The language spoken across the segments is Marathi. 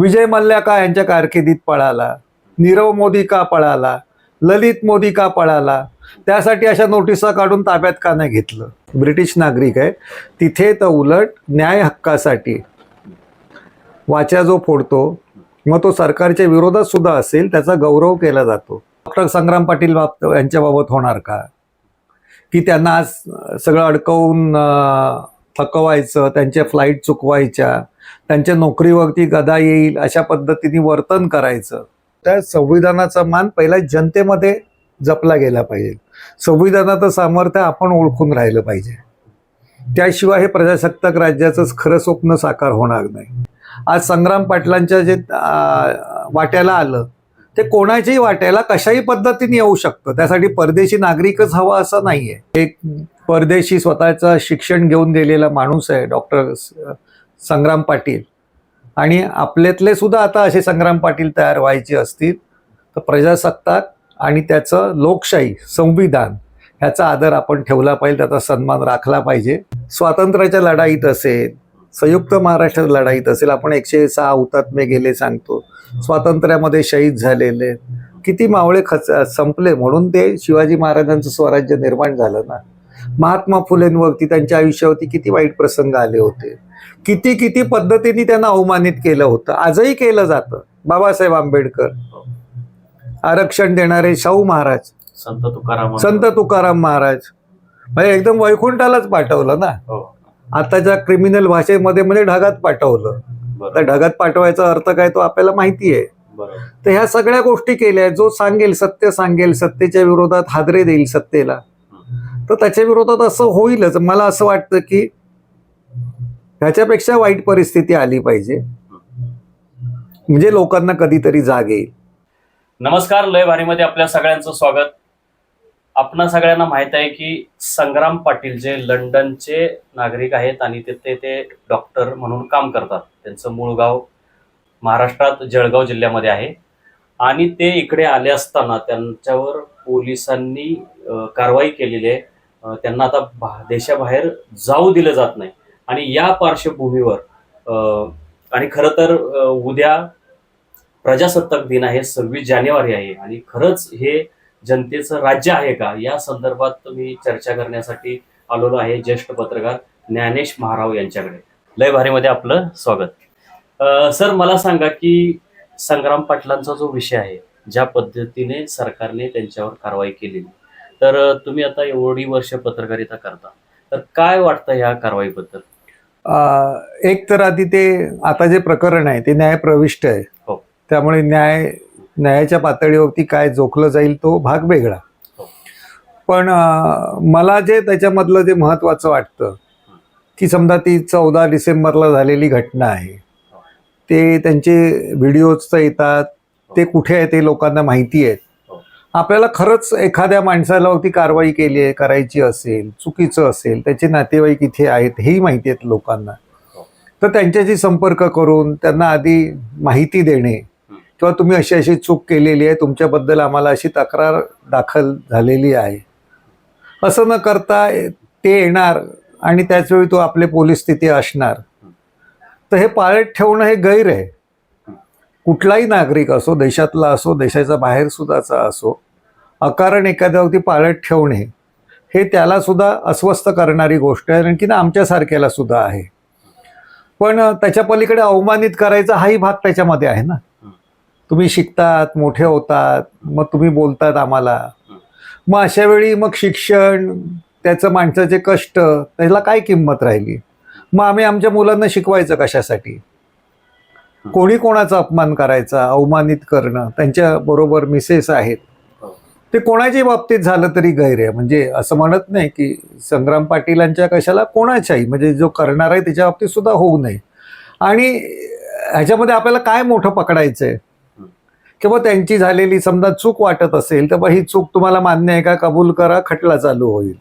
विजय मल्ल्या का यांच्या कारकिर्दीत पळाला? नीरव मोदी का पळाला? ललित मोदी का पळाला? त्यासाठी अशा नोटिसा काढून ताब्यात का नाही घेतलं? ब्रिटिश नागरिक आहे तिथे तर उलट न्याय हक्कासाठी वाचा जो फोडतो मग तो सरकारच्या विरोधात सुद्धा असेल त्याचा गौरव केला जातो. डॉक्टर संग्राम पाटील बाब यांच्याबाबत होणार का? की त्यांना आज सगळं अडकवून थकवायचं त्यांच्या फ्लाईट चुकवायच्या त्यांच्या नोकरीवरती गदा येईल अशा पद्धतीने वर्तन करायचं. त्या संविधानाचा मान पहिला जनतेमध्ये जपला गेला पाहिजे. संविधानाचं सामर्थ्य आपण ओळखून राहिलं पाहिजे. त्याशिवाय हे प्रजासत्ताक राज्याचं खरं स्वप्न साकार होणार नाही. आज संग्राम पाटलांच्या जे वाट्याला आलं ते कोणाच्याही वाट्याला कशाही पद्धतीने येऊ शकतं. त्यासाठी परदेशी नागरिकच हवा असं नाहीये. एक परदेशी स्वतःचं शिक्षण घेऊन गेलेला माणूस आहे डॉक्टर संग्राम पाटील. आणि आपल्यातले सुद्धा आता असे संग्राम पाटील तयार व्हायचे असतील तर प्रजासत्ताक आणि त्याचं लोकशाही संविधान ह्याचा आदर आपण ठेवला पाहिजे त्याचा सन्मान राखला पाहिजे. स्वातंत्र्याच्या लढाईत असेल संयुक्त महाराष्ट्र लढाईत असेल आपण एकशे सहा हुतात्मे गेले सांगतो. स्वातंत्र्यामध्ये शहीद झालेले. किती मावळे खच संपले म्हणून ते शिवाजी महाराजांचं स्वराज्य निर्माण झालं ना. महात्मा फुलेंवरती त्यांच्या आयुष्यावरती किती वाईट प्रसंग आले होते. किती किती पद्धतीने त्यांना अवमानित केलं होतं? आजही केलं जातं. बाबासाहेब आंबेडकर. आरक्षण देणारे शाहू महाराज. संत तुकाराम संत तुकाराम महाराज. म्हणजे एकदम वैकुंठालाच पाठवलं ना? हो. आताच्या क्रिमिनल भाषेमध्ये म्हणजे ढगात पाठवलं. तर ढगात पाठवायचा अर्थ काय तो आपल्याला माहिती आहे. तर ह्या सगळ्या गोष्टी केल्या जो सांगेल सत्य सांगेल सत्तेच्या विरोधात हादरे देईल सत्तेला. तर त्याच्या विरोधात असं होईलच. मला असं वाटतं की ह्याच्यापेक्षा वाईट परिस्थिती आली पाहिजे. म्हणजे लोकांना कधीतरी जाग येईल. नमस्कार लय भारीमध्ये आपल्या सगळ्यांचं स्वागत. आपणा सगळ्यांना माहीत आहे की संग्राम पाटील जे लंडनचे नागरिक आहेत आणि तिथे ते डॉक्टर म्हणून काम करतात. त्यांचं मूळ गाव महाराष्ट्रात जळगाव जिल्ह्यामध्ये आहे. आणि ते इकडे आले असताना त्यांच्यावर पोलिसांनी कारवाई केलेली आहे. त्यांना आता देशाबाहेर जाऊ दिलं जात नाही. आणि या पार्श्वभूमीवर आणि खरं तर उद्या प्रजासत्ताक दिन आहे सव्वीस जानेवारी आहे आणि खरंच हे जनतेचं राज्य आहे का या संदर्भात मी चर्चा करण्यासाठी आलेलो आहे ज्येष्ठ पत्रकार ज्ञानेश महाराव यांच्याकडे. लय भारीमध्ये आपलं स्वागत. अं, सर मला सांगा की संग्राम पाटलांचा जो विषय आहे ज्या पद्धतीने सरकारने त्यांच्यावर कारवाई केली तर तुम्ही आता एवढी वर्ष पत्रकारिता करता तर काय वाटतं ह्या कारवाईबद्दल? एक तर आधी ते आता जे प्रकरण आहे ते न्यायप्रविष्ट आहे हो. त्यामुळे न्याय न्यायाच्या पातळीवरती काय जोखलं जाईल तो भाग वेगळा हो. पण मला जे त्याच्यामधलं जे महत्वाचं वाटतं की समजा ती चौदा डिसेंबरला झालेली घटना आहे ते त्यांचे व्हिडिओज तर येतात ते कुठे आहे ते लोकांना माहिती आहेत हो. आपल्याला खरंच एखाद्या माणसाला वरती कारवाई केली आहे करायची असेल चुकीचं असेल त्याचे नातेवाईक इथे आहेत हेही माहिती आहेत लोकांना. हो. तर त्यांच्याशी संपर्क करून त्यांना आधी माहिती देणे किंवा तुम्ही अशी अशी चूक केलेली आहे तुमच्याबद्दल आम्हाला अशी तक्रार दाखल झालेली आहे. असं न करता ते येणार आणि त्याचवेळी तो आपले पोलीस तिथे असणार. तर हे पाळत ठेवणं हे गैर आहे. कुठलाही नागरिक असो देशातला असो देशाच्या बाहेर सुद्धाचा असो अकारण एखाद्यावरती पाळत ठेवणे हे त्याला सुद्धा अस्वस्थ करणारी गोष्ट आहे आणखी ना आमच्यासारख्याला सुद्धा आहे. पण त्याच्या पलीकडे अवमानित करायचा हाही भाग त्याच्यामध्ये आहे ना. तुम्ही शिकतात मोठे होतात मग तुम्ही बोलतात आम्हाला. मग अशा वेळी मग शिक्षण त्याचं माणसाचे कष्ट त्याला काय किंमत राहिली? मग आम्ही आमच्या मुलांना शिकवायचं कशासाठी? कोणी कोणाचा अपमान करायचा अवमानित करणं त्यांच्या बरोबर मिसेस आहेत. ते कोणाच्याही बाबतीत झालं तरी गैर आहे. म्हणजे असं म्हणत नाही की संग्राम पाटीलांच्या कशाला कोणाच्याही म्हणजे जो करणार आहे त्याच्या बाबतीत सुद्धा होऊ नये. आणि ह्याच्यामध्ये आपल्याला काय मोठं पकडायचं आहे किंवा त्यांची झालेली समजा चूक वाटत असेल तर बा ही चूक तुम्हाला मान्य आहे का? कबूल करा खटला चालू होईल.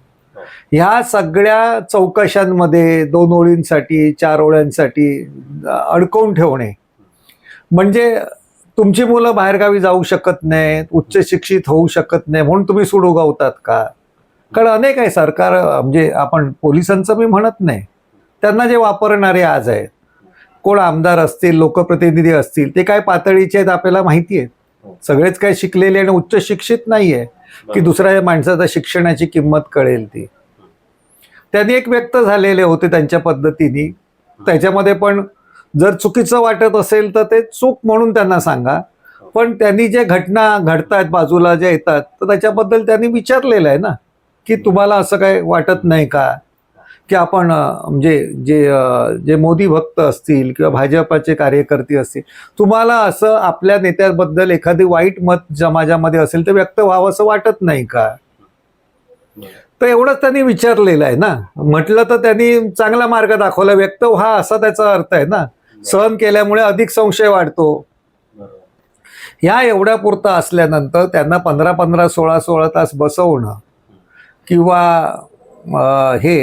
ह्या सगळ्या चौकशांमध्ये दोन ओळींसाठी चार ओळ्यांसाठी अडकवून ठेवणे म्हणजे तुमची मुलं बाहेरगावी जाऊ शकत नाहीत उच्च शिक्षित होऊ शकत नाही म्हणून तुम्ही सूड उगवतात का? कारण अनेक आहे सरकार म्हणजे आपण पोलिसांचं मी म्हणत नाही. त्यांना जे वापरणारे आज आहेत कोण आमदार असतील लोकप्रतिनिधी असतील ते काय पातळीचे आहेत आपल्याला माहिती आहे. सगळेच काय शिकलेले आणि उच्च शिक्षित नाही आहे की दुसऱ्या माणसाचा शिक्षणाची किंमत कळेल ती. त्यांनी एक व्यक्त झालेले होते त्यांच्या पद्धतीने. त्याच्यामध्ये पण जर चुकीचं वाटत असेल तर ते चूक म्हणून त्यांना सांगा. पण त्यांनी जे घटना घडतायत बाजूला ज्या येतात तर त्याच्याबद्दल त्यांनी विचारलेलं आहे ना की तुम्हाला असं काय वाटत नाही का? की आपण म्हणजे जे जे मोदी भक्त असतील किंवा भाजपाचे कार्यकर्ते असतील तुम्हाला असं आपल्या नेत्याबद्दल एखादी वाईट मत समाजामध्ये असेल तर व्यक्त व्हावं असं वाटत नाही का? तर एवढंच त्यांनी विचारलेलं आहे ना. म्हटलं तर त्यांनी चांगला मार्ग दाखवला व्यक्त व्हा असा त्याचा अर्थ आहे ना. सहन केल्यामुळे अधिक संशय वाढतो. ह्या एवढ्या पुरता असल्यानंतर त्यांना पंधरा पंधरा सोळा सोळा तास बसवणं किंवा हे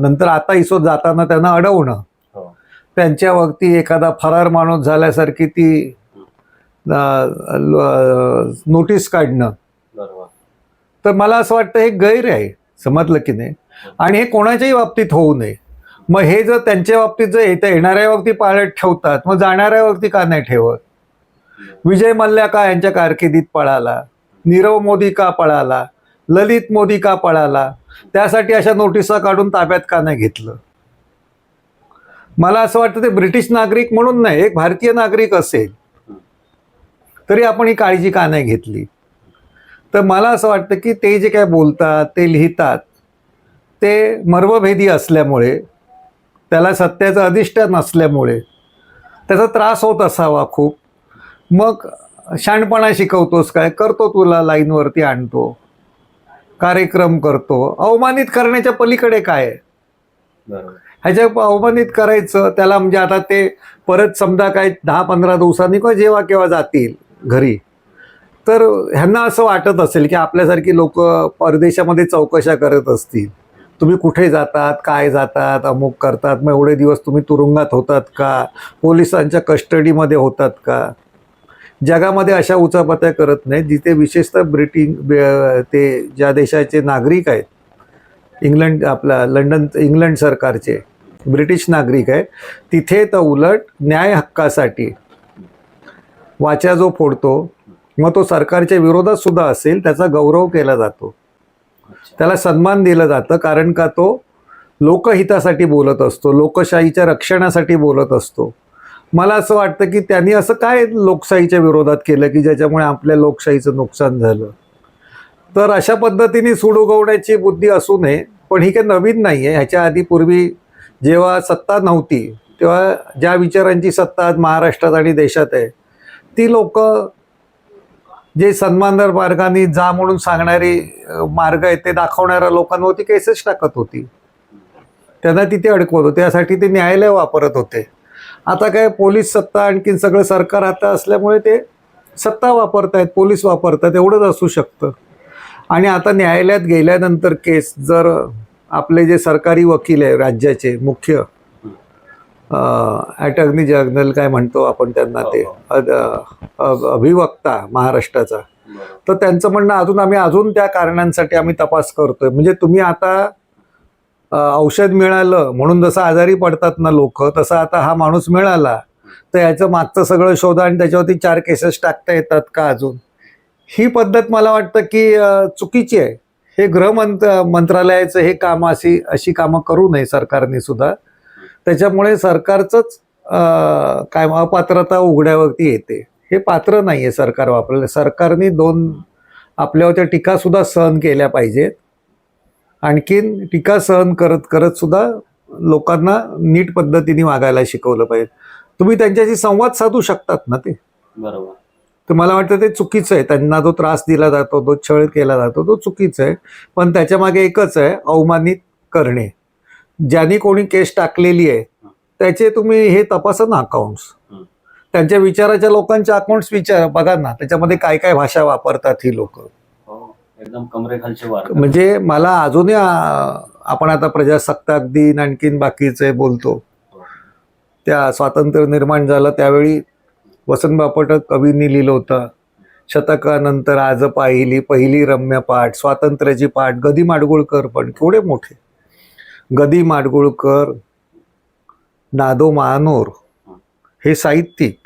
नंतर आता इसो जाताना त्यांना अडवणं. हो. त्यांच्यावरती एखादा फरार माणूस झाल्यासारखी ती नोटीस काढणं. तर मला असं वाटतं हे गैर आहे. समजलं की नाही? आणि हे कोणाच्याही बाबतीत होऊ नये. मग हे जर त्यांच्या बाबतीत जर येत्या येणाऱ्या बाबतीत पाळत ठेवतात मग जाणाऱ्या बाबतीत का नाही ठेवत? विजय मल्ल्या का यांच्या कारकिर्दीत पळाला? नीरव मोदी का पळाला? ललित मोदी का पळाला? त्यासाठी अशा नोटिसा काढून ताब्यात का नाही घेतलं? मला असं वाटतं ते ब्रिटिश नागरिक म्हणून नाही एक भारतीय नागरिक असेल तरी आपण ही काळजी का नाही घेतली? तर मला असं वाटतं की ते जे काय बोलतात ते लिहितात ते मर्मभेदी असल्यामुळे त्याला सत्याचं अधिष्ठान असल्यामुळे त्याचा त्रास होत असावा खूप. मग शहाणपणा शिकवतोस काय? करतो तुला लाईनवरती आणतो. कार्यक्रम करतो. अवमानित करण्याच्या पलीकडे काय. ह्याच्या अवमानित करायचं त्याला म्हणजे आता ते परत समजा काय दहा पंधरा दिवसांनी किंवा जेव्हा केव्हा जातील घरी तर ह्यांना असं वाटत असेल की आपल्यासारखी लोक परदेशामध्ये चौकशा करत असतील. तुम्ही कुठे जातात काय जातात अमुक करतात मग एवढे दिवस तुम्ही तुरुंगात होतात का? पोलिसांच्या कस्टडीमध्ये होतात का? जगामध्ये अशा उचापत्या करत नाहीत जिथे विशेषतः ब्रिटिश ते ज्या देशाचे नागरिक आहेत इंग्लंड आपला लंडन इंग्लंड सरकारचे ब्रिटिश नागरिक आहे तिथे तर उलट न्याय हक्कासाठी वाचा जो फोडतो मग तो सरकारच्या विरोधात सुद्धा असेल त्याचा गौरव केला जातो. त्याला सन्मान दिलं जातं कारण का तो लोकहितासाठी बोलत असतो लोकशाहीच्या रक्षणासाठी बोलत असतो. मला असं वाटतं की त्यांनी असं काय लोकशाहीच्या विरोधात केलं की ज्याच्यामुळे आपल्या लोकशाहीचं नुकसान झालं? तर अशा पद्धतीने सूड उगवण्याची बुद्धी असू नये पण ही काही नवीन नाही आहे. ह्याच्या आधी पूर्वी जेव्हा सत्ता नव्हती तेव्हा ज्या विचारांची सत्ता आज महाराष्ट्रात आणि देशात आहे ती लोक जे सन्मानदार मार्गाने जा म्हणून सांगणारे मार्ग आहेत ते दाखवणाऱ्या लोकांवरती केसेस टाकत होती. त्यांना तिथे अडकवत होते. त्यासाठी ते न्यायालय वापरत होते. आता काय पोलीस सत्ता आणखीन सगळं सरकार आता असल्यामुळे ते सत्ता वापरतायत पोलीस वापरतात एवढंच असू शकतं. आणि आता न्यायालयात गेल्यानंतर केस जर आपले जे सरकारी वकील आहे राज्याचे मुख्य अटर्नी जनरल काय म्हणतो आपण त्यांना ते? अद- अ- अभिवक्ता महाराष्ट्राचा. तर त्यांचं म्हणणं अजून आम्ही अजून त्या कारणांसाठी आम्ही तपास करतोय. म्हणजे तुम्ही आता औषध मिळालं म्हणून जसं आजारी पडतात ना लोक तसं आता हा माणूस मिळाला तर याचं मागचं सगळं शोधा आणि त्याच्यावरती चार केसेस टाकता येतात का अजून? ही पद्धत मला वाटतं की चुकीची आहे. हे गृहमंत मंत्रालयाचं हे काम अशी अशी कामं करू नये सरकारने सुद्धा. त्याच्यामुळे सरकारचंच काय अपात्रता उघड्यावरती येते. हे पात्र नाही आहे सरकार वापरलं सरकारने दोन आपल्यावरच्या टीकासुद्धा सहन केल्या पाहिजेत. आणखीन टीका सहन करत करत सुद्धा लोकांना नीट पद्धतीने वागायला शिकवलं पाहिजे. तुम्ही त्यांच्याशी संवाद साधू शकतात ना ते? बरोबर. तर मला वाटतं ते चुकीचं आहे. त्यांना जो त्रास दिला जातो तो छळ केला जातो तो चुकीचा आहे. पण त्याच्यामागे एकच आहे अवमानित करणे. ज्यांनी कोणी केस टाकलेली आहे त्याचे तुम्ही हे तपासा ना अकाउंट्स हं. त्यांच्या विचाराच्या लोकांचे अकाउंट्स विचार बघा ना त्याच्यामध्ये काय काय भाषा वापरतात ही लोक. हो एकदम कमरेखालचे म्हणजे मला अजूनही आपण आता प्रजासत्ताक दिन आणखीन बाकीचे बोलतो. त्या स्वातंत्र्य निर्माण झालं त्यावेळी वसंत बापट कवींनी लिहिलं होतं शतकानंतर आज पाहिली पहिली रम्य पाठ स्वातंत्र्याची पाठ गदी माडगुळकर पण केवढे मोठे. गदी माडगुळकर नादो महानोर हे साहित्यिक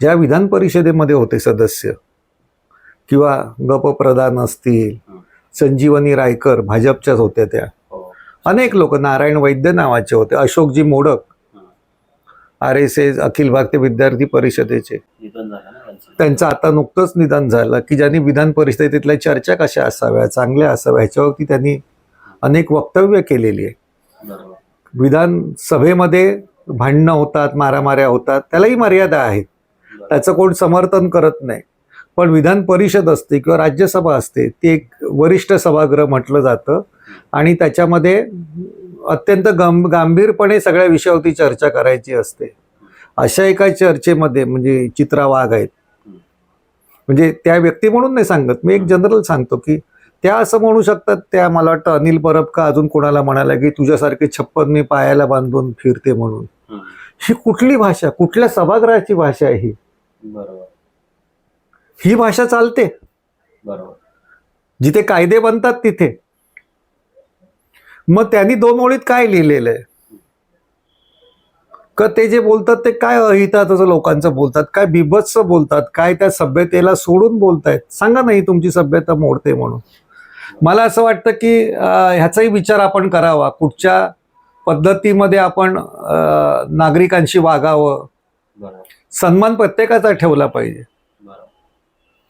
ज्या विधान परिषदेमध्ये होते सदस्य किंवा गप प्रधान असतील संजीवनी रायकर भाजपच्याच होत्या त्या. हो. अनेक लोक नारायण वैद्य नावाचे होते Ashokji Modak R S S Akhil Bharatiya Vidyarthi परिषदेचे. त्यांचं आता नुकतंच निधन झालं की ज्यांनी विधान परिषदेतल्या चर्चा कशा असाव्या चांगल्या असाव्या ह्याच्यावरती त्यांनी अनेक वक्तव्य केलेली आहे. विधानसभेमध्ये भांडणं होतात मारामाऱ्या होतात त्यालाही मर्यादा आहेत. त्याचं कोण समर्थन करत नाही. पण विधान परिषद असते किंवा राज्यसभा असते ती एक वरिष्ठ सभागृह म्हटलं जातं. आणि त्याच्यामध्ये अत्यंत गंभ गांभीरपणे सगळ्या विषयावरती चर्चा करायची असते. अशा एका चर्चेमध्ये म्हणजे चित्रा वाघ आहेत. म्हणजे त्या व्यक्ती म्हणून नाही सांगत मी एक जनरल सांगतो की त्या असं म्हणू शकतात त्या मला वाटतं अनिल परब का अजून कोणाला म्हणाला की तुझ्यासारखे छप्पन मी पायाला बांधून फिरते म्हणून. ही कुठली भाषा कुठल्या सभागृहाची भाषा आहे ही? बरोबर. ही भाषा चालते. बरोबर. जिथे कायदे बनतात तिथे. मग त्यांनी दोन ओळीत काय लिहिलेलं आहे? का ते जे बोलतात ते काय अहिताचं लोकांचं बोलतात काय बिभत्स बोलतात काय त्या सभ्यतेला सोडून बोलतायत? सांगा नाही तुमची सभ्यता मोडते म्हणून. मला असं वाटतं की ह्याचाही विचार आपण करावा. कुठच्या पद्धतीमध्ये आपण नागरिकांशी वागावं. सन्मान प्रत्येकाचा ठेवला पाहिजे.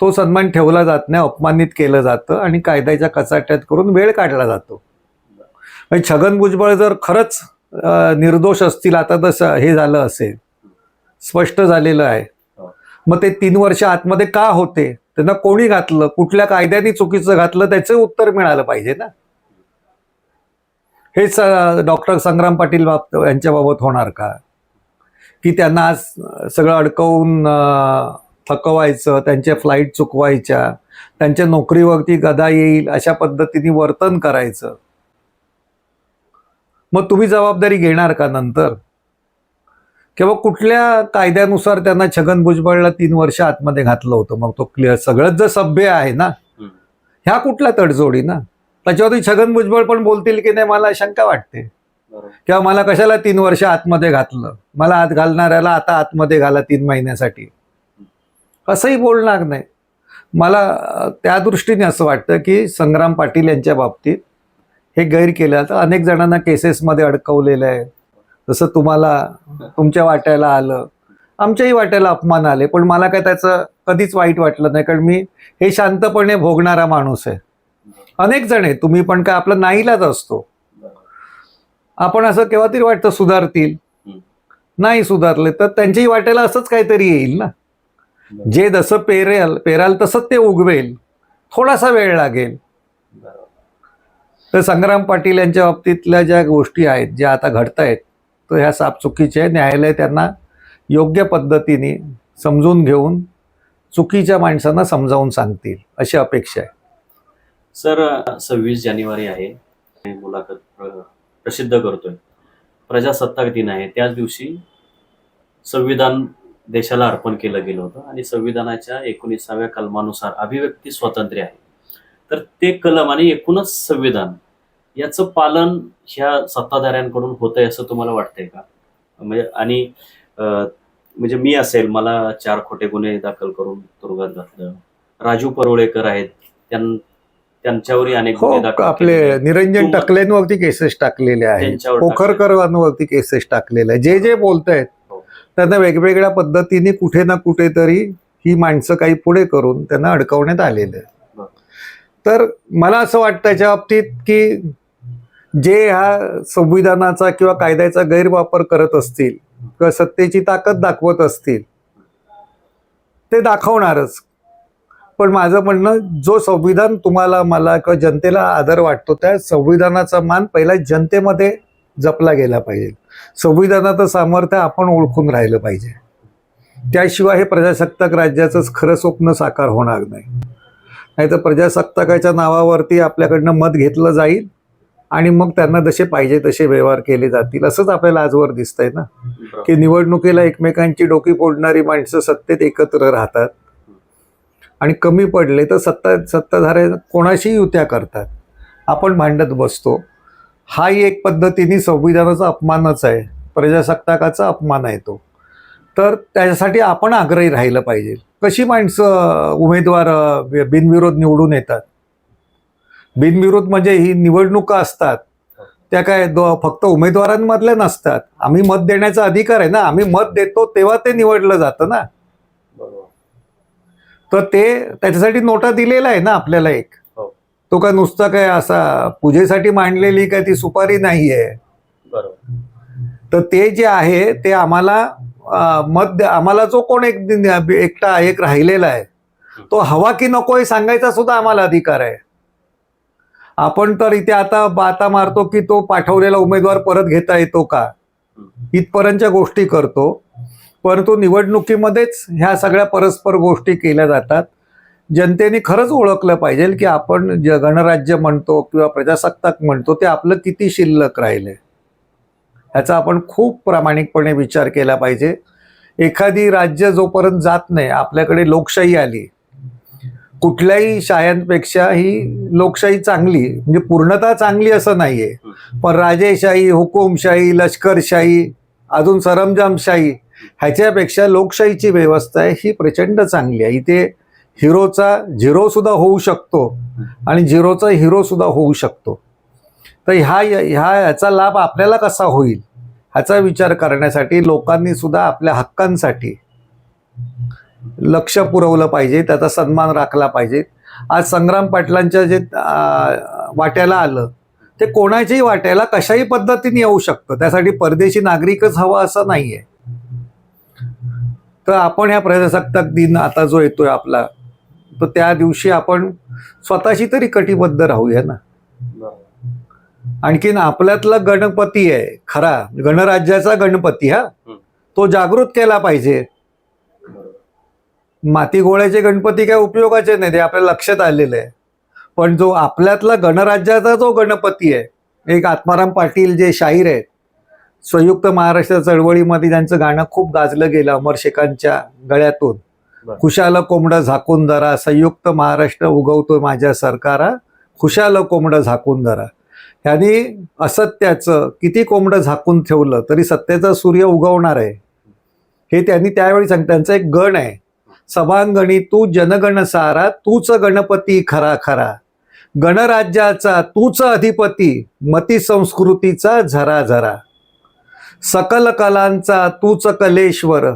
तो सन्मान ठेवला जात नाही अपमानित केलं जातं आणि कायद्याच्या कचाट्यात करून वेळ काढला जातो. म्हणजे छगन भुजबळ जर खरंच निर्दोष असतील आता तसं हे झालं असेल स्पष्ट झालेलं आहे मग ते तीन वर्ष आतमध्ये का होते? त्यांना कोणी घातलं? कुठल्या कायद्याने चुकीचं घातलं? त्याचं उत्तर मिळालं पाहिजे ना. हेच डॉक्टर संग्राम पाटील बाब यांच्याबाबत होणार का? की त्यांना आज सगळं अडकवून थकवायचं त्यांच्या फ्लाईट चुकवायच्या त्यांच्या नोकरीवरती गदा येईल अशा पद्धतीने वर्तन करायचं. मग तुम्ही जबाबदारी घेणार का नंतर? किंवा कुठल्या कायद्यानुसार त्यांना छगन भुजबळला तीन वर्ष आतमध्ये घातलं होतं. मग तो क्लिअर सगळंच जर सभ्य आहे ना. ह्या कुठला तडजोडी ना? त्याच्यावरती छगन भुजबळ पण बोलतील की नाही मला शंका वाटते. किंवा मला कशाला तीन वर्ष आतमध्ये घातलं? मला आत घालणाऱ्याला आता आतमध्ये घाला तीन महिन्यासाठी. असंही बोलणार नाही. मला त्या दृष्टीने असं वाटतं की संग्राम पाटील यांच्या बाबतीत हे गैर केलं जातं अनेक जणांना केसेसमध्ये अडकवलेलं आहे जसं तुम्हाला तुमच्या वाट्याला आलं आमच्याही वाट्याला अपमान आले पण मला काय त्याचं कधीच वाईट वाटलं नाही कारण मी हे शांतपणे भोगणारा माणूस आहे. अनेक जण आहे तुम्ही पण काय आपला नाहीलाच असतो. आपण असं केव्हा तरी वाटतं सुधारतील. नाही सुधारले तर त्यांच्याही वाट्याला असंच काहीतरी येईल ना. जे जसं पेरेल पेराल तसंच ते उगवेल. थोडासा वेळ लागेल. तर संग्राम पाटील यांच्या बाबतीतल्या ज्या गोष्टी आहेत ज्या आता घडत आहेत तर ह्या साप चुकीचे आहे. न्यायालय त्यांना योग्य पद्धतीने समजून घेऊन चुकीच्या माणसांना समजावून सांगतील अशी अपेक्षा आहे. सर सव्वीस जानेवारी आहे. मुलाखत प्रसिद्ध करतोय. प्रजासत्ताक दिन आहे. त्याच दिवशी संविधान देशाला अर्पण केलं गेलं होतं आणि संविधानाच्या एकोणीसाव्या कलमानुसार अभिव्यक्ती स्वातंत्र्य आहे. तर ते कलम आणि एकूणच संविधान याचं पालन ह्या सत्ताधाऱ्यांकडून होतंय असं तुम्हाला वाटतंय का म्हणजे आणि म्हणजे मी असेल मला चार खोटे गुन्हे दाखल करून तुरुंगात घातलं राजू परोळेकर आहेत त्यां त्यांच्यावरही अनेक हो गुन्हे दाखल आपले. निरंजन टकलेंवरती केसेस टाकलेले आहेत पोखरकरांवरती केसेस टाकलेले आहेत जे जे बोलत आहेत हो. त्यांना वेगवेगळ्या पद्धतीने कुठे ना कुठेतरी ही माणसं काही पुढे करून त्यांना अडकवण्यात आलेलं. तर मला असं वाटतं त्याच्या बाबतीत की जे ह्या संविधानाचा किंवा कायद्याचा गैरवापर करत असतील किंवा सत्तेची ताकद दाखवत असतील ते दाखवणारच. पण माझं म्हणणं जो संविधान तुम्हाला मला किंवा जनतेला आदर वाटतो त्या संविधानाचा मान पहिला जनतेमध्ये जपला गेला पाहिजे. संविधानाचं सामर्थ्य आपण ओळखून राहिलं पाहिजे. त्याशिवाय हे प्रजासत्ताक राज्याचं खरं स्वप्न साकार होणार नाही. नाहीतर प्रजासत्ताकाच्या नावावरती आपल्याकडनं मत घेतलं जाईल आणि मग त्यांना जसे पाहिजे तसे व्यवहार केले जातील. असंच आपल्याला आजवर दिसतंय ना की निवडणुकीला एकमेकांची डोकी फोडणारी माणसं सत्तेत एकत्र राहतात. आणि कमी पडले तर सत्ता सत्ताधारे कोणाशी युत्या करतात. आपण भांडत बसतो. हाही एक पद्धतीने संविधानाचा अपमानच आहे. प्रजासत्ताकाचा अपमान आहे तो. तर त्याच्यासाठी आपण आग्रही राहिलं पाहिजे. कशी माणसं उमेदवार बिनविरोध निवडून येतात? बिनविरोध म्हणजे ही निवडणुका असतात. त्या काय दो फक्त उमेदवारांमधल्या नसतात. आम्ही मत देण्याचा अधिकार आहे ना आम्ही मत देतो तेव्हा ते निवडलं जातं ना. तर ते त्याच्यासाठी नोटा दिलेला आहे ना आपल्याला एक. हो. तो काय नुसता काय असा पूजेसाठी मांडलेली काय ती सुपारी नाही आहे तर ते जे आहे ते आम्हाला मत आम्हाला जो कोण एक एकटा एक राहिलेला आहे तो हवा की नको हे सांगायचा सुद्धा आम्हाला अधिकार आहे. आपण तर इथे आता बाता मारतो की तो पाठवलेला उमेदवार परत घेता येतो का? इथपर्यंतच्या गोष्टी करतो. परंतु निवडणुकीमध्येच ह्या सगळ्या परस्पर गोष्टी केल्या जातात. जनतेने खरंच ओळखलं पाहिजे की आपण ज गणराज्य म्हणतो किंवा प्रजासत्ताक म्हणतो ते आपलं किती शिल्लक राहिले? ह्याचा आपण खूप प्रामाणिकपणे विचार केला पाहिजे. एखादी राज्य जोपर्यंत जात नाही आपल्याकडे लोकशाही आली कुठल्याही शायांपेक्षा ही लोकशाही चांगली म्हणजे पूर्णतः चांगली असं नाहीये. पण राजेशाही हुकुमशाही लष्करशाही अजून सरंजामशाही ह्याच्यापेक्षा लोकशाहीची व्यवस्था आहे ही प्रचंड चांगली आहे. इथे हिरोचा झिरो सुद्धा होऊ शकतो आणि झिरोचा हिरो सुद्धा होऊ शकतो. तर ह्या ह्या याचा लाभ आपल्याला कसा होईल? ह्याचा विचार करण्यासाठी लोकांनी सुद्धा आपल्या हक्कांसाठी लक्ष पुरवलं पाहिजे त्याचा सन्मान राखला पाहिजे. आज संग्राम पाटलांच्या जे वाट्याला आलं ते कोणाच्याही वाट्याला कशाही पद्धतीने येऊ शकतं. त्यासाठी परदेशी नागरिकच हवा असं नाहीये. तर आपण ह्या प्रजासत्ताक दिन आता जो येतोय आपला तर त्या दिवशी आपण स्वतःशी तरी कटिबद्ध राहूया ना? आणखीन आपल्यातला गणपती आहे खरा गणराज्याचा गणपती हा. तो जागृत केला पाहिजे. माती गोळ्याचे गणपती काय उपयोगाचे नाही ते आपल्या लक्षात आलेलं आहे. पण जो आपल्यातला गणराज्याचा जो गणपती आहे एक आत्माराम पाटील जे शाहीर आहेत संयुक्त महाराष्ट्र चळवळीमध्ये त्यांचं गाणं खूप गाजलं गेलं अमर शेखांच्या गळ्यातून. खुशाल कोंबडं झाकून धरा संयुक्त महाराष्ट्र उगवतो माझ्या सरकारा खुशाल कोंबडं झाकून धरा. ह्यांनी असत्याचं किती कोंबडं झाकून ठेवलं तरी सत्याचा सूर्य उगवणार आहे. हे त्यांनी त्यावेळी सांग त्यांचा एक गण आहे. सभांगणी तू जनगण सारा तूच गणपती खरा खरा. गणराज्याचा तूच अधिपती मती संस्कृतीचा झरा झरा. सकल कलांचा तूच कलेश्वर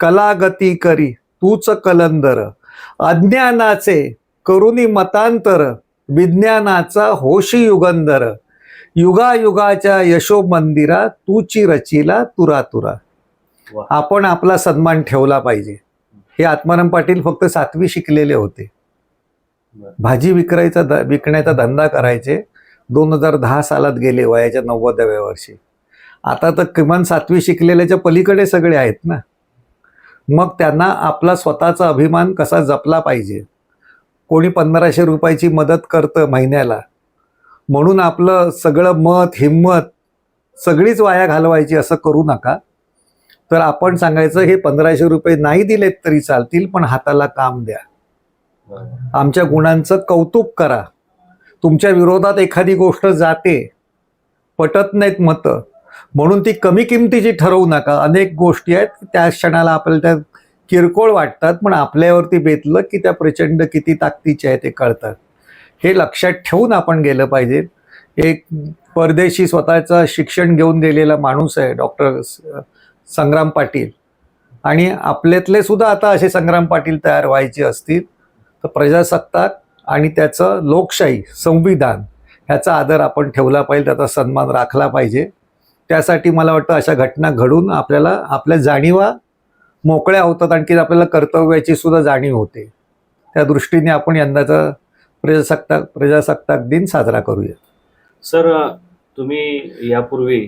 कलागती करी तूच कलंदर. अज्ञानाचे करुणी मतांतर विज्ञानाचा होशी युगंधर. युगायुगाच्या यशो मंदिरा तूची रचिला तुरा तुरा. आपण आपला सन्मान ठेवला पाहिजे. हे आत्माराम पाटील फक्त सातवी शिकलेले होते. भाजी विकायचा द विकण्याचा धंदा करायचे. दोन हजार दहा सालात गेले वयाच्या नव्वदाव्या वर्षी. आता तर किमान सातवी शिकलेल्याच्या पलीकडे सगळे आहेत ना. मग त्यांना आपला स्वतःचा अभिमान कसा जपला पाहिजे? कोणी पंधराशे रुपयाची मदत करतं महिन्याला. म्हणून आपलं सगळं मत हिंमत सगळीच वाया घालवायची असं करू नका. तर आपण सांगायचं हे पंधराशे रुपये नाही दिलेत तरी चालतील पण हाताला काम द्या. आमच्या गुणांचं कौतुक करा. तुमच्या विरोधात एखादी गोष्ट जाते पटत नाहीत मतं. म्हणून ती कमी किमतीची ठरवू नका. अनेक गोष्टी आहेत त्या क्षणाला आपल्याला त्या किरकोळ वाटतात पण आपल्यावरती बेतलं की त्या प्रचंड किती ताकदीच्या आहे ते कळतात. हे लक्षात ठेवून आपण गेलं पाहिजे. एक परदेशी स्वतःचं शिक्षण घेऊन गेलेला माणूस आहे डॉक्टर संग्राम पाटील. आणि आपल्यातले सुद्धा आता असे संग्राम पाटील तयार व्हायचे असतील तर प्रजासत्ताक आणि त्याचं लोकशाही संविधान ह्याचा आदर आपण ठेवला पाहिजे त्याचा सन्मान राखला पाहिजे. त्यासाठी मला वाटतं अशा घटना घडून आपल्याला आपल्या जाणीवा मोकळ्या होतात आणखी आपल्याला कर्तव्याची सुद्धा जाणीव होते. त्या दृष्टीने आपण यंदाचा प्रजासत्ताक प्रजासत्ताक दिन साजरा करूया. सर तुम्ही यापूर्वी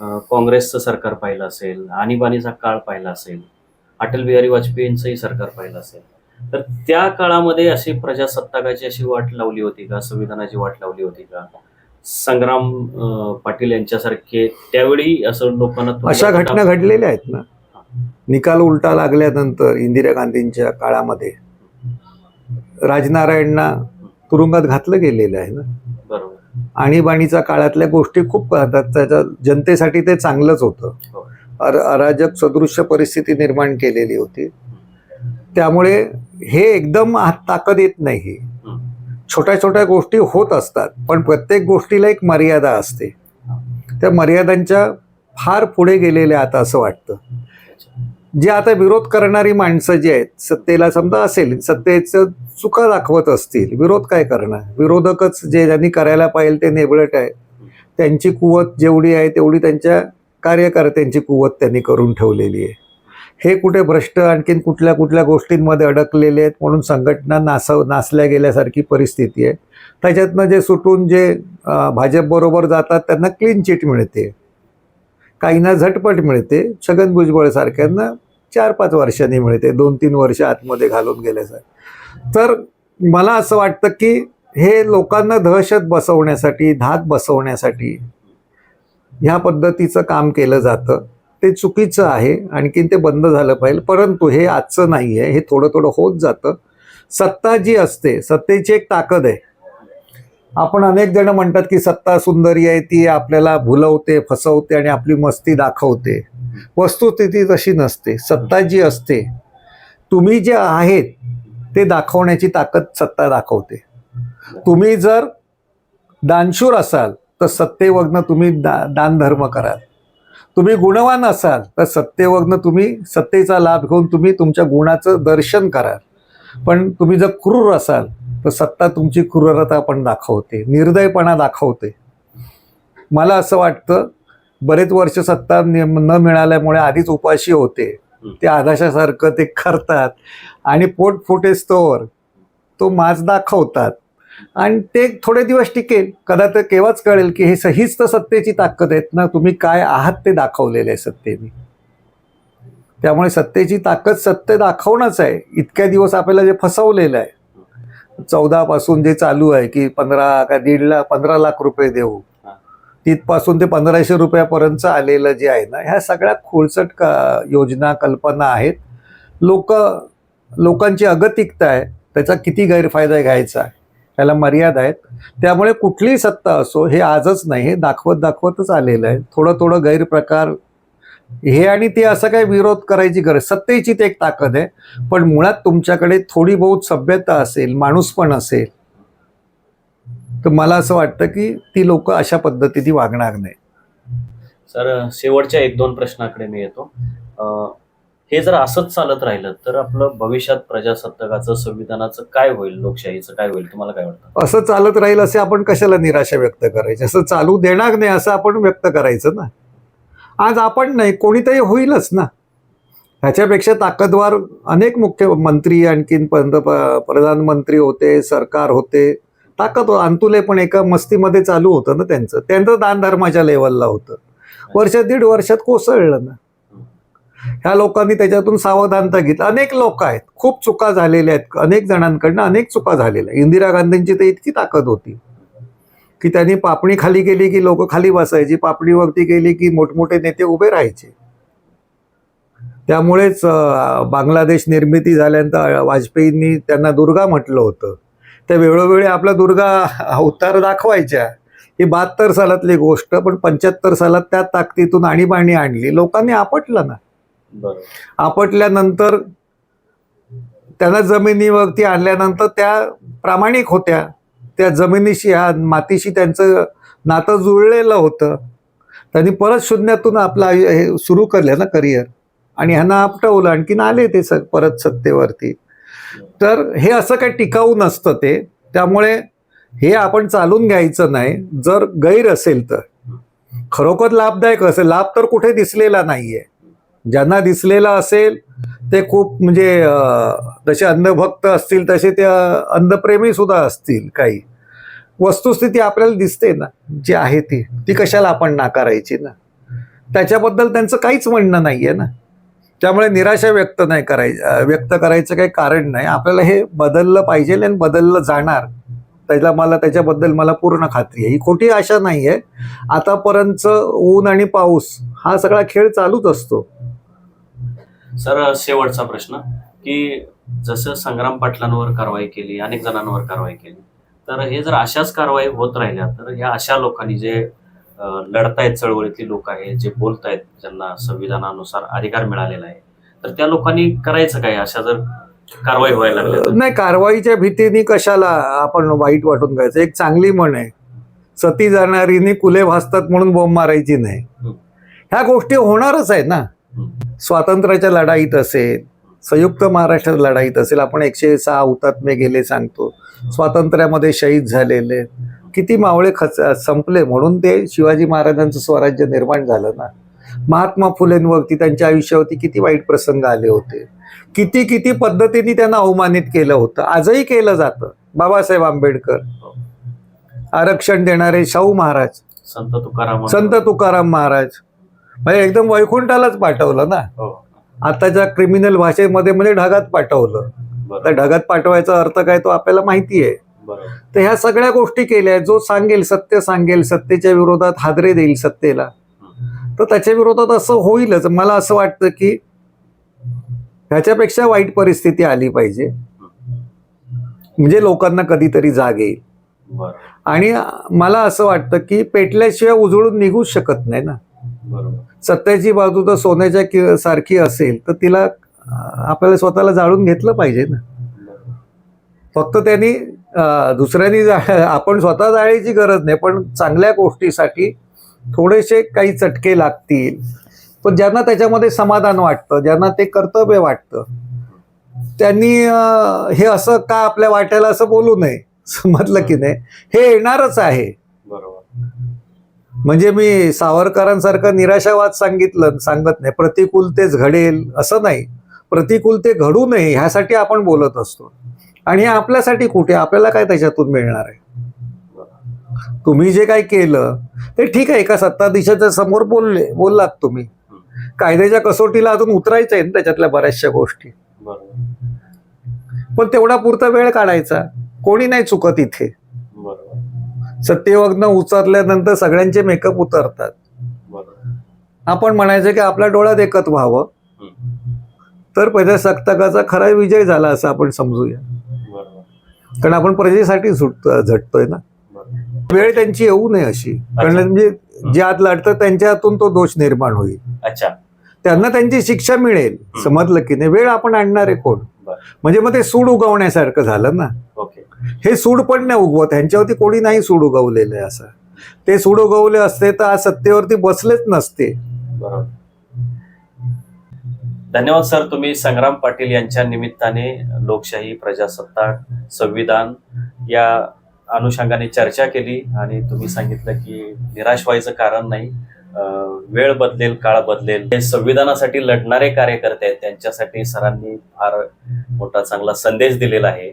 काँग्रेसचं सरकार पाहिलं असेल आणीबाणीचा काळ पाहिला असेल अटल बिहारी वाजपेयींचंही सरकार पाहिलं असेल. तर त्या काळामध्ये अशी प्रजासत्ताकाची अशी वाट लावली होती का? संविधानाची वाट लावली होती का? संग्राम पाटील यांच्यासारखे त्यावेळी असं लोकांना अशा घटना घडलेल्या आहेत ना? निकाल उलटा लागल्यानंतर इंदिरा गांधींच्या काळामध्ये राजनारायणना तुरुंगात घातलं गेलेलं आहे ना? आणीबाणीच्या काळातल्या गोष्टी खूप करतात त्याच्या जनतेसाठी ते चांगलंच होतं. अर अराजक सदृश्य परिस्थिती निर्माण केलेली होती. त्यामुळे हे एकदम ताकद येत नाही. छोट्या छोट्या गोष्टी होत असतात पण प्रत्येक गोष्टीला एक मर्यादा असते. त्या मर्यादांच्या फार पुढे गेलेल्या आता असं वाटतं. जे आता विरोध करणारी माणसं जी आहेत सत्तेला समजा असेल सत्तेचं चुका दाखवत असतील विरोध काय करणार? विरोधकच जे ज्यांनी करायला पाहिजे ते नेबळट आहे त्यांची कुवत जेवढी आहे तेवढी त्यांच्या कार्यकर्त्यांची कुवत त्यांनी करून ठेवलेली आहे. हे कुठे भ्रष्ट आणखीन कुठल्या कुठल्या गोष्टींमध्ये अडकलेले आहेत म्हणून संघटना नासव नासल्या गेल्यासारखी परिस्थिती आहे. त्याच्यातनं जे सुटून जे भाजपबरोबर जातात त्यांना क्लीन चिट मिळते. काहींना झटपट मिळते. छगन भुजबळ सारख्यांना चार पाच वर्षांनी मिळते. दोन तीन वर्ष आतमध्ये घालून गेले सर. तर मला असं वाटतं की हे लोकांना दहशत बसवण्यासाठी धाक बसवण्यासाठी ह्या पद्धतीचं काम केलं जातं. ते चुकीचं आहे. आणखीन ते बंद झालं पाहिजे. परंतु हे आजचं नाही आहे. हे थोडं थोडं होत जातं. सत्ता जी असते सत्तेची एक ताकद आहे. आपण अनेक जण म्हणतात की सत्ता सुंदरी आहे ती आपल्याला भुलवते फसवते आणि आपली मस्ती दाखवते. वस्तुस्थिती तशी नसते. सत्ता जी असते तुम्ही जे आहेत ते दाखवण्याची ताकद सत्ता दाखवते. तुम्ही जर दानशूर असाल तर सत्तेवग्न तुम्ही दा दानधर्म कराल. तुम्ही गुणवान असाल तर सत्तेवग्न तुम्ही सत्तेचा लाभ घेऊन तुम्ही तुमच्या गुणाचं दर्शन कराल. पण तुम्ही जर क्रूर असाल तर सत्ता तुमची क्रूरता पण दाखवते निर्दयपणा दाखवते. मला असं वाटतं बरेच वर्ष सत्ता नि- न मिळाल्यामुळे आधीच उपाशी होते. ते आधाशासारखं ते करतात. आणि पोट फुटेस्तोवर तो माज दाखवतात. आणि ते थोडे दिवस टिकेल. कदाचित केव्हाच कळेल की हे स- हीच तर सत्तेची ताकद आहेत ना तुम्ही काय आहात ते दाखवलेले आहे सत्तेने. त्यामुळे सत्तेची ताकद सत्य दाखवणंच आहे. इतक्या दिवस आपल्याला जे फसवलेलं आहे. चौदा पासून जे चालू आहे की पंधरा का दीड लाख पंधरा लाख रुपये देऊ. तिथपासून ते पंधराशे रुपयापर्यंत आलेलं जे आहे ना ह्या सगळ्या खोळसट का योजना कल्पना आहेत. लोक लोकांची अगतिकता आहे. त्याचा किती गैरफायदा घ्यायचा त्याला मर्यादा आहेत. त्यामुळे कुठलीही सत्ता असो हे आजच नाही हे दाखवत दाखवतच आलेलं आहे. थोडं थोडं गैरप्रकार. हे आणि ते असं काही विरोध करायची गरज सत्तेची ते एक ताकद आहे. पण मुळात तुमच्याकडे थोडी बहुत सभ्यता असेल माणूस पण असेल तर मला असं वाटतं की ती लोक अशा पद्धतीने वागणार नाही सर शेवटच्या एक दोन प्रश्नाकडे मी येतो. हे जर असंच चालत राहिलं तर आपलं भविष्यात प्रजासत्ताकाचं संविधानाचं काय होईल लोकशाहीचं काय होईल तुम्हाला काय वाटतं? असं चालत राहील असे आपण कशाला निराशा व्यक्त करायची? असं चालू देणार नाही असं आपण व्यक्त करायचं ना? आज आपण नाही कोणीतरी होईलच ना? ह्याच्यापेक्षा ताकदवार अनेक मुख्यमंत्री आणखीन पंत प्रधानमंत्री होते सरकार होते ताकद अंतुले पण एका मस्तीमध्ये चालू होतं ना त्यांचं. त्यांचं दानधर्माच्या लेवलला होतं. वर्ष दीड वर्षात कोसळलं ना. ह्या लोकांनी त्याच्यातून सावधानता घेतली. अनेक लोक आहेत. खूप चुका झालेल्या आहेत. अनेक जणांकडनं अनेक चुका झालेल्या. इंदिरा गांधींची तर इतकी ताकद होती की त्यांनी पापणी खाली गेली की लोक खाली बसायची. पापणीवरती गेली की मोठमोठे नेते उभे राहायचे. त्यामुळेच बांगलादेश निर्मिती झाल्यानंतर वाजपेयींनी त्यांना दुर्गा म्हटलं होतं. त्या वेळोवेळी आपला दुर्गा अवतार दाखवायच्या. ही बहात्तर सालातली गोष्ट पण पंच्याहत्तर सालात त्या ताकदीतून आणीबाणी आणली. लोकांनी आपटलं ना. आपटल्यानंतर त्यांना जमिनीवरती आणल्यानंतर त्या प्रामाणिक होत्या. त्या जमिनीशी ह्या मातीशी त्यांचं नातं जुळलेलं होतं. त्यांनी परत शून्यातून आपलं हे सुरू केलं ना करिअर आणि ह्यांना आपटवलं. आणखीन आले ते स परत सत्तेवरती. तर हे असं काही टिकाऊ नसतं ते. त्यामुळे हे आपण चालून घ्यायचं नाही. जर गैर असेल तर. खरोखर लाभदायक असेल. लाभ तर कुठे दिसलेला नाहीये. ज्यांना दिसलेला असेल ते खूप म्हणजे जसे अंधभक्त असतील तसे ते अन्नप्रेमी अंधप्रेमी सुद्धा असतील काही. वस्तुस्थिती आपल्याला दिसते ना जी आहे ती. ती कशाला आपण नाकारायची ना? त्याच्याबद्दल त्यांचं काहीच म्हणणं नाहीये ना. त्यामुळे निराशा व्यक्त नाही करायची व्यक्त करायचं काही कारण नाही. आपल्याला हे बदललं पाहिजे आणि बदललं जाणार. त्याला मला त्याच्याबद्दल मला पूर्ण खात्री आहे. ही खोटी आशा नाही आहे. आतापर्यंत ऊन आणि पाऊस हा सगळा खेळ चालूच असतो. सर शेवटचा प्रश्न की जसं संग्राम पाटलांवर कारवाई केली अनेक जणांवर कारवाई केली तर हे जर अशाच कारवाई होत राहिल्या तर ह्या अशा लोकांनी जे लढतायत चळवळीतली लोक आहेत जे बोलतायत ज्यांना संविधानानुसार अधिकार मिळालेला आहे. तर त्या लोकांनी करायचं काय? अशा जर कारवाई व्हायला लागल्या तर? नाही कारवाईच्या भीतीने कशाला आपण वाईट वाटून घ्यायचं? एक चांगली म्हण आहे. सती जाणारीने कुले भासतात म्हणून बोंब मारायची नाही. ह्या गोष्टी होणारच आहे ना. स्वातंत्र्याच्या लढाईत असेल संयुक्त महाराष्ट्र लढाईत असेल आपण एकशे सहा हुतात्मे गेले सांगतो. स्वातंत्र्यामध्ये शहीद झालेले. किती मावळे खच संपले म्हणून ते शिवाजी महाराजांचं स्वराज्य निर्माण झालं ना. महात्मा फुलेंवरती त्यांच्या आयुष्यावरती किती वाईट प्रसंग आले होते. किती किती पद्धतीने त्यांना अवमानित केलं होतं. आजही केलं जातं. बाबासाहेब आंबेडकर. आरक्षण देणारे शाहू महाराज. संत तुकाराम संत तुकाराम महाराज. म्हणजे एकदम वैकुंठालाच पाठवलं ना. हो. आताच्या क्रिमिनल भाषेमध्ये म्हणजे ढगात पाठवलं. तर ढगात पाठवायचा अर्थ काय तो आपल्याला माहिती आहे. तर ह्या सगळ्या गोष्टी केल्या जो सांगेल सत्य सांगेल सत्तेच्या विरोधात हादरे देईल सत्तेला. तर त्याच्या विरोधात असं होईलच. मला असं वाटतं की ह्याच्यापेक्षा वाईट परिस्थिती आली पाहिजे. म्हणजे लोकांना कधीतरी जाग येईल. आणि मला असं वाटतं की पेटल्याशिवाय उजळून निघूच शकत नाही ना. सत्याची बाजू तर सोन्याच्या सारखी असेल तर तिला आपल्याला स्वतःला जाळून घेतलं पाहिजे ना. फक्त त्यांनी दुसऱ्यांनी जा- आपण स्वतः जाळायची गरज नाही पण चांगल्या गोष्टीसाठी थोडेसे काही चटके लागतील. पण ज्यांना त्याच्यामध्ये समाधान वाटतं ज्यांना ते कर्तव्य वाटतं त्यांनी हे असं का आपल्या वाट्याला असं बोलू नये समजलं की नाही हे येणारच आहे. बरोबर. म्हणजे मी सावरकरांसारखं निराशावाद सांगितलं सांगत नाही. प्रतिकूलतेच घडेल असं नाही. प्रतिकूलते घडू नये ह्यासाठी आपण बोलत असतो. आणि हे आपल्यासाठी कुठे? आपल्याला काय त्याच्यातून मिळणार आहे? तुम्ही जे काय केलं ते ठीक आहे एका सत्ताधीशाच्या समोर बोलले बोललात तुम्ही. कायद्याच्या कसोटीला अजून उतरायचं आहे त्याच्यातल्या बऱ्याचशा गोष्टी. पण तेवढा पुरता वेळ काढायचा. कोणी नाही चुकत इथे. सत्यवग्न उचरल्यानंतर सगळ्यांचे मेकअप उतरतात. आपण म्हणायचं की आपल्या डोळ्यात एकत व्हावं. तर पहिल्या सक्तकाचा खरा विजय झाला असं आपण समजूया. कारण आपण प्रजेसाठी सुट झटतोय ना. वेळ त्यांची येऊ नये अशी. कारण म्हणजे जे आत लढतं त्यांच्या हातून तो दोष निर्माण होईल. अच्छा. त्यांना त्यांची शिक्षा मिळेल समजलं की नाही. वेळ आपण आणणार आहे कोण. म्हणजे मग ते सूड उगवण्यासारखं झालं ना. ओके. हे सूड पण नाही उगवत. ह्यांच्यावरती कोणी नाही सूड उगवलेलं आहे असं. ते सूड उगवले असते तर आज सत्तेवरती बसलेच नसते. बरोबर. धन्यवाद सर. तुम्ही संग्राम पाटील यांच्या निमित्ताने लोकशाही प्रजासत्ताक संविधान या अनुषंगाने चर्चा केली आणि तुम्ही सांगितलं की निराश व्हायचं कारण नाही. वेळ बदलेल काळ बदलेल. हे संविधानासाठी लढणारे कार्यकर्ते आहेत. त्यांच्यासाठी सरांनी फार मोठा चांगला संदेश दिलेला आहे.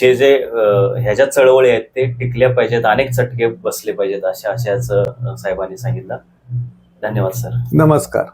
हे जे ह्याच्या ह्या ज्या चळवळी आहेत ते टिकल्या पाहिजेत अनेक चटके बसले पाहिजेत अशा अशाच साहेबांनी सांगितलं. धन्यवाद सर. नमस्कार.